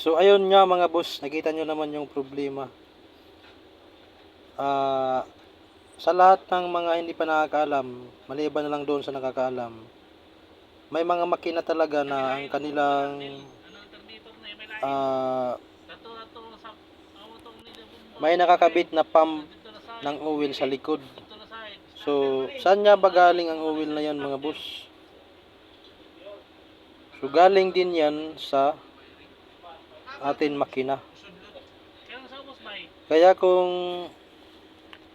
So ayun nga mga boss, nakita nyo naman yung problema. Ah, sa lahat ng mga hindi pa nakakaalam, maliban na lang doon sa nakakaalam, may mga makina talaga na ang kanilang ah, may nakakabit na pump ng oil sa likod. So, saan nga ba galing ang oil na yan mga boss? So, galing din yan sa atin makina. Kaya kung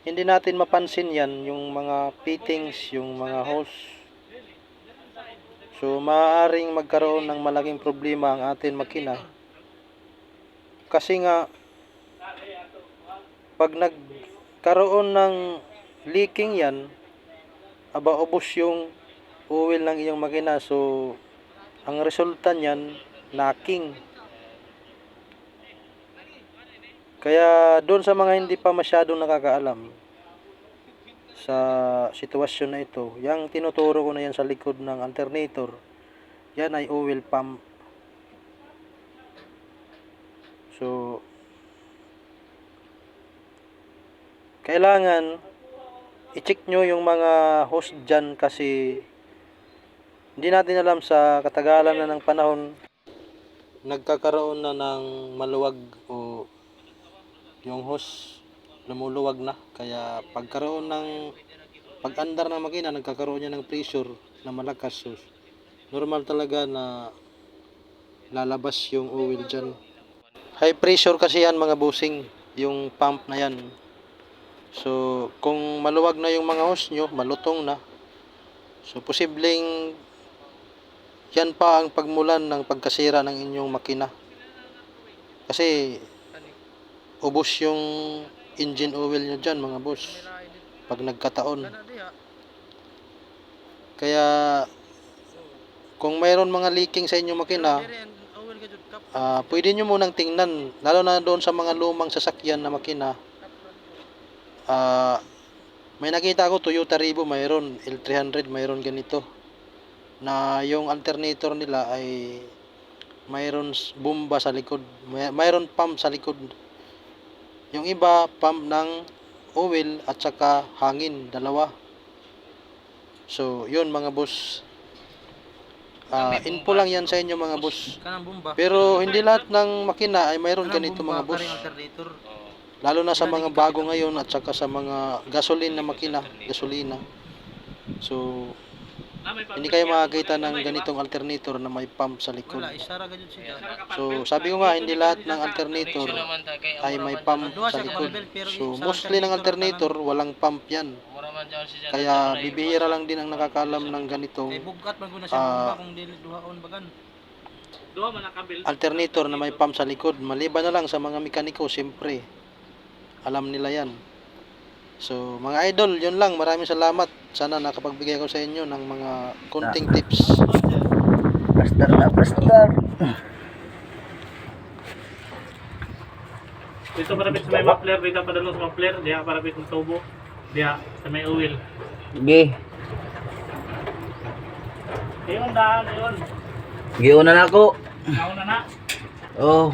hindi natin mapansin yan, yung mga fittings, yung mga hose, so maaaring magkaroon ng malaking problema ang atin makina. Kasi nga, pag nagkaroon ng leaking yan, aba ubos yung oil ng iyong makina. So, ang resulta niyan, lacking. Kaya doon sa mga hindi pa masyadong nakakaalam sa sitwasyon na ito, yung tinuturo ko na yan sa likod ng alternator, yan ay oil pump. So, kailangan i-check nyo yung mga host dyan kasi hindi natin alam sa katagalan na ng panahon nagkakaroon na ng maluwag o yung hose lumuluwag na. Kaya pagkaroon ng pag-andar ng makina nagkakaroon niya ng pressure na malakas. So, normal talaga na lalabas yung oil dyan. High pressure kasi yan mga busing yung pump na yan. So kung maluwag na yung mga hose nyo malutong na. So posibleng yan pa ang pagmulan ng pagkasira ng inyong makina. Kasi ubos yung engine oil nyo dyan mga boss. Pag nagkataon. Kaya kung mayroon mga leaking sa inyong makina ah pwede nyo munang tingnan. Lalo na doon sa mga lumang sasakyan na makina. Ah may nakita ako Toyota Revo mayroon. L300 mayroon ganito. Na yung alternator nila ay mayroon bomba sa likod. May, mayroon pump sa likod yung iba pump ng oil at saka hangin dalawa. So yun mga boss. Ah, info lang yan sa inyo mga boss. Pero hindi lahat ng makina ay mayroon ganito mga boss. lalo na sa mga bago ngayon at saka sa mga gasoline na makina gasolina. So hindi kayo makakita ng ganitong alternator na may pump sa likod. Wala, isara gajud siya. so sabi ko nga hindi lahat ng alternator ay may pump sa likod. So mostly ng alternator, walang pump yan. Kaya bibihira lang din ang nakakaalam ng ganitong bagan. alternator na may pump sa likod. Maliban na lang sa mga mekaniko siyempre alam nila yan so mga idol yun lang maraming salamat sana nakapagbigay ko sa inyo ng mga konting tips Plaster na plaster. Dito parapit sa may muffler, dito padalo sa muffler, diha parapit ng tubo. Diha sa may oil. Sige. Ayun daan, ayun. Giuna na ako. Nauna na. Oh.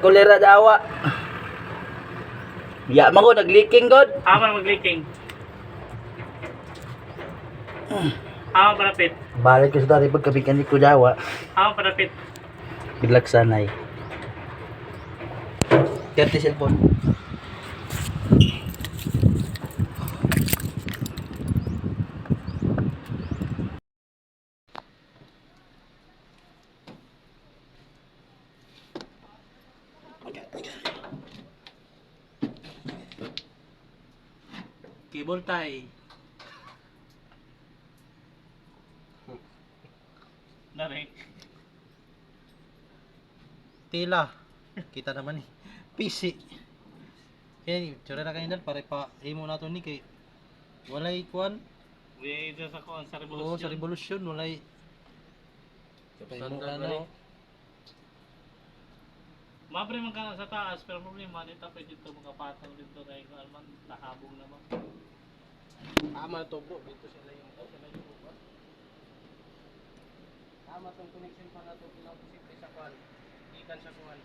Kolera dawa. Ya man ko nag-leaking god. Ama mag-leaking. Ama parapit. Balik ko sa dati pagkabikan ni ko dawa. Ama parapit. Bilak sanay. Kerte cellphone. Cable tie. Narik. Tila. Kita naman eh. PC. Kaya tsura na kanina pare pa imo nato ni kay walay kuan. Walay sa kuan sa revolution. Oo, sa revolution walay. Sa mo ano. Mabre man ka sa taas, pero problema dito pwede dito makapatang dito kay kuan man nahabong naman. Tama to bro, dito sila yung ito, sila yung buka. Tama tong connection pa na to pinaka-posible sa kuan. Ikan sa kuan.